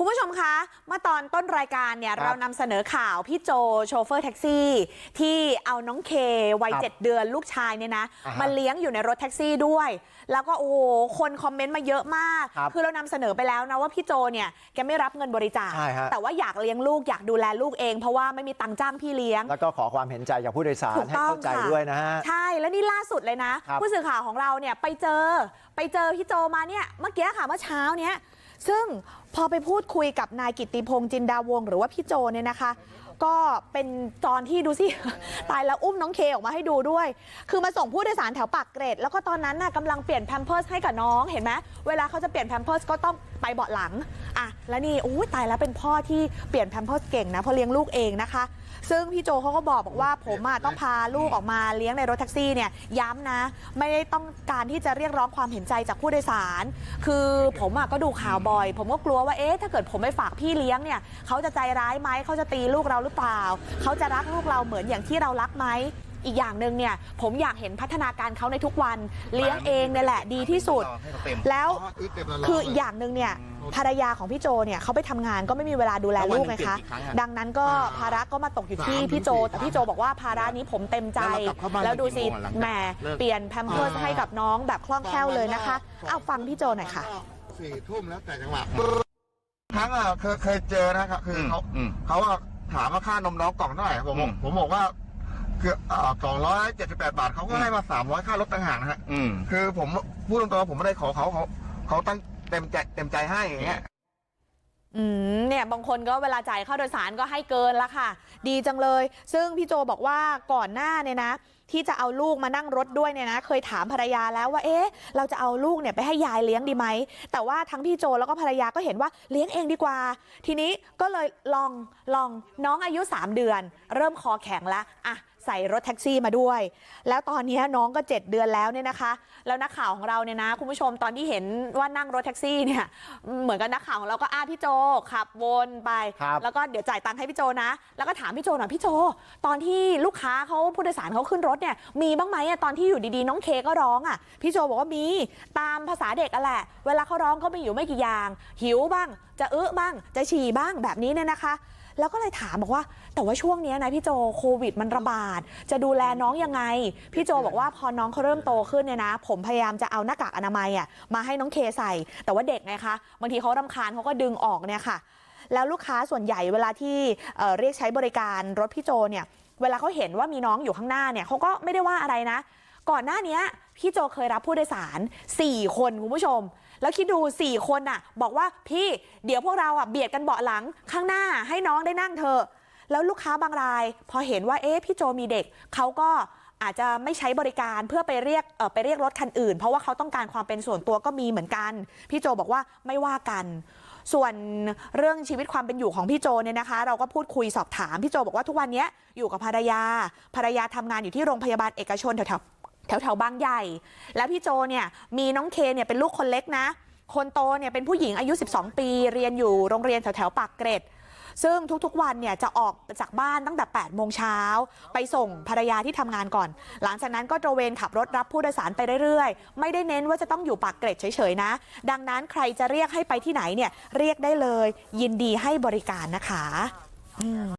คุณผู้ชมคะเมื่อตอนต้นรายการเนี่ยครับเรานำเสนอข่าวพี่โจโชเฟอร์แท็กซี่ ที่เอาน้องเควัยครับเจ็ดเดือนลูกชายเนี่ยนะอ่าฮะมาเลี้ยงอยู่ในรถแท็กซี่ด้วย แล้วก็โอ้โหคนคอมเมนต์มาเยอะมากครับอเรานำเสนอไปแล้วนะว่าพี่โจเนี่ยแกไม่รับเงินบริจาคใช่ฮะแต่ว่าอยากเลี้ยงลูกอยากดูแลลูกเอง เพราะว่าไม่มีตังค์จ้างพี่เลี้ยง แล้วก็ขอความเห็นใจจากผู้โดยสารถูกให้ต้องเข้าใจค่ะด้วยนะฮะใช่แล้วนี่ล่าสุดเลยนะครับผู้สื่อข่าวของเราเนี่ยไปเจอไปเจอพี่โจมาเนี่ยเมื่อกี้ค่ะเมื่อเช้าเนี้ย ซึ่งพอไปพูดคุยกับนายกิติพงศ์จินดาวงหรือว่าพี่โจเนี่ยนะคะ ก็เป็นตอนที่ดูสิ ตายแล้วอุ้มน้องเคออกมาให้ดูด้วย คือมาส่งผู้โดยสารแถวปากเกร็ด แล้วก็ตอนนั้นน่ะกำลังเปลี่ยนแพมเพิร์สให้กับน้องเห็นไหมเวลาเขาจะเปลี่ยนแพมเพิร์สก็ต้องไปเบาะหลังอะแล้วนี่อู้ตายแล้วเป็นพ่อที่เปลี่ยนแพมเพิร์สเก่งนะเพราะเลี้ยงลูกเองนะคะ ซึ่งพี่โจเขาก็บอกบอกว่าผมอะต้องพาลูกออกมาเลี้ยงในรถแท็กซี่เนี่ยย้ำนะ ไม่ได้ต้องการที่จะเรียกร้องความเห็นใจจากผู้โดยสาร คือผมอะก็ดูข่าวบ่อย ผมก็กลัวว่าเอ๊ะถ้าเกิดผมไปฝากพี่เลี้ยงเนี่ยเขาจะใจร้ายไหมเขาจะตีลูกเรารือเปล่า เขาจะรักลูกเราเหมือนอย่างที่เรารักไหมอีกอย่างหนึ่งเนี่ยผมอยากเห็นพัฒนาการเขาในทุกวันเลี้ยงเองเนี่ยแหละดีที่สุด แล้วคืออีกอย่างหนึ่งเนี่ยภรรยาของพี่โจเนี่ยเขาไปทำงานก็ไม่มีเวลาดูแลลูกไงคะดังนั้นก็ภาระก็มาตกอยู่ที่พี่โจ แต่พี่โจบอกว่าภาระนี้ผมเต็มใจ แล้วดูสิแหมเปลี่ยนแพมเพิร์สให้กับน้องแบบคล่องแคล่วเลยนะคะเอาฟังพี่โจหน่อยค่ะสี่ทุ่มแล้วแต่จังหวะครั้งอะเคยเคยเจอนะครับคือเขาอืมเขาอะ ถามว่าค่านมน้องกล่องเท่าไหร่ผมบอกอืม ผมบอกว่าคือสองร้อยเจ็ดสิบแปดบาทเขาก็ให้มาสามร้อยค่ารถต่างหากนะฮะ อืม คือผมพูดตรงๆผมไม่ได้ขอเขาเขาเขาตั้งเต็มใจเต็มใจให้อย่างเงี้ย อืมเนี่ยบางคนก็เวลาจ่ายค่าโดยสารก็ให้เกินละค่ะ ดีจังเลย ซึ่งพี่โจบอกว่าก่อนหน้าเนี่ยนะ ที่จะเอาลูกมานั่งรถด้วยเนี่ยนะ เคยถามภรรยาแล้วว่า เอ๊ะ เราจะเอาลูกเนี่ยไปให้ยายเลี้ยงดีไหม แต่ว่าทั้งพี่โจแล้วก็ภรรยาก็เห็นว่าเลี้ยงเองดีกว่า ทีนี้ก็เลยลองลองน้องอายุ 3 เดือน เริ่มคอแข็งแล้วอะ ใส่รถแท็กซี่มาด้วย แล้วตอนนี้น้องก็ 7 เดือนแล้วเนี่ยนะคะ แล้วนักข่าวของเราเนี่ยนะคุณผู้ชมตอนที่เห็นว่านั่งรถแท็กซี่เนี่ยเหมือนกับนักข่าวของเราก็อ้าพี่โจขับวนไปครับแล้วก็เดี๋ยวจ่ายตังค์ให้พี่โจนะ แล้วก็ถามพี่โจหน่อยพี่โจ ตอนที่ลูกค้าเขาผู้โดยสารเขาขึ้นรถเนี่ยมีบ้างไหมอะตอนที่อยู่ดีๆ น้องเคก็ร้องอะพี่โจบอกว่ามีตามภาษาเด็กอะแหละ เวลาเขาร้องก็มีอยู่ไม่กี่อย่าง หิวบ้าง จะอื้อบ้างจะฉี่บ้างแบบนี้เนี่ยนะคะ แล้วก็เลยถามบอกว่าแต่ว่าช่วงนี้นะพี่โจโควิดมันระบาด จะดูแลน้องยังไง พี่โจบอกว่าพอน้องเขาเริ่มโตขึ้นเนี่ยนะ ผมพยายามจะเอาหน้ากากอนามัยอะมาให้น้องเคใส่ แต่ว่าเด็กไงคะบางทีเขารำคาญเขาก็ดึงออกเนี่ยค่ะ แล้วลูกค้าส่วนใหญ่เวลาที่เเรียกใช้บริการรถพี่โจเนี่ยเวลาเขาเห็นว่ามีน้องอยู่ข้างหน้าเนี่ยเขาก็ไม่ได้ว่าอะไรนะ ก่อนหน้านี้พี่โจเคยรับผู้โดยสาร 4 คนคุณผู้ชม แล้วคิดดู4คนน่ะบอกว่าพี่เดี๋ยวพวกเราอะเบียดกันเบาะหลังข้างหน้าให้น้องได้นั่งเถอะแล้วลูกค้าบางรายพอเห็นว่าเอ๊ะพี่โจมีเด็กเขาก็อาจจะไม่ใช้บริการเพื่อไปเรียกไปเรียกรถคันอื่น เพราะว่าเขาต้องการความเป็นส่วนตัวก็มีเหมือนกัน พี่โจบอกว่าไม่ว่ากัน ส่วนเรื่องชีวิตความเป็นอยู่ของพี่โจเนี่ยนะคะ เราก็พูดคุยสอบถามพี่โจบอกว่าทุกวันนี้อยู่กับภรรยาภรรยาทำงานอยู่ที่โรงพยาบาลเอกชนแถว แถวแถวๆบางใหญ่แล้วพี่โจเนี่ยมีน้องเคเนี่ยเป็นลูกคนเล็กนะคนโตเนี่ยเป็นผู้หญิงอายุ12ปีเรียนอยู่โรงเรียนแถวแถวๆปากเกร็ดซึ่งทุกๆวันเนี่ยจะออกจากบ้านตั้งแต่8โมงเช้าไปส่งภรรยาที่ทำงานก่อน หลังจากนั้นก็ตระเวนขับรถรับผู้โดยสารไปเรื่อยๆ ไม่ได้เน้นว่าจะต้องอยู่ปากเกร็ดเฉยๆนะ ดังนั้นใครจะเรียกให้ไปที่ไหนเนี่ยเรียกได้เลย ยินดีให้บริการนะคะ